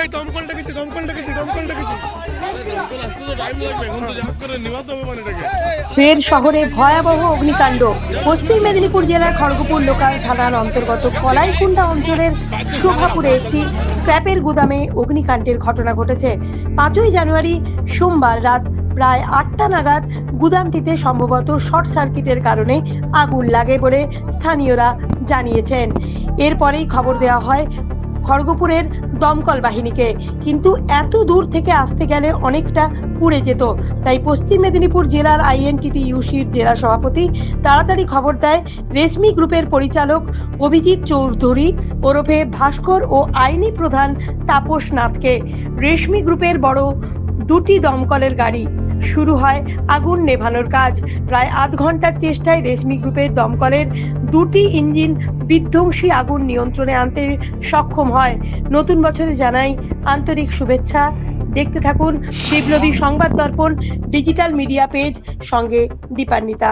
এই দমকল ডেকেছি দমকল ডেকেছি দমকল ডেকেছি ফের শহরে ভয়াবহ অগ্নিকাণ্ড। পশ্চিম মেদিনীপুর জেলার খড়গপুর লোকাল থানার অন্তর্গত কলাইকুণ্ডা অঞ্চলের শোভাপুরে একটি স্ক্র্যাপের গুদামে অগ্নিকাণ্ডের ঘটনা ঘটেছে। পাঁচই জানুয়ারি সোমবার রাত প্রায় আটটা নাগাদ গুদামটিতে সম্ভবত শর্ট সার্কিটের কারণে আগুন লাগে বলে স্থানীয়রা জানিয়েছেন। এরপরেই খবর দেওয়া হয় খড়গপুরের দমকল বাহিনীকে। কিন্তু এত দূর থেকে আসতে গেলে অনেকটা পুড়ে যেত। তাই পশ্চিম মেদিনীপুর জেলার আইএনটিটি ইউসির জেলা সভাপতি তাড়াতাড়ি খবর দেয়, রেশমি গ্রুপের পরিচালক অভিজিৎ চৌধুরী ওরফে ভাস্কর ও আইনি প্রধান তাপস নাথকে। রেশমি গ্রুপের বড় দুটি দমকলের গাড়ি শুরু হয় আগুন নেভানোর কাজ। প্রায় আধ ঘণ্টার চেষ্টায় রেশমি গ্রুপের দমকলের দুটি ইঞ্জিন বিধ্বংসী আগুন নিয়ন্ত্রণে আনতে সক্ষম হয়। নতুন বছরে জানাই আন্তরিক শুভেচ্ছা। দেখতে থাকুন বিপ্লবী সংবাদ দর্পণ, ডিজিটাল মিডিয়া পেজ, সঙ্গে দীপান্বিতা।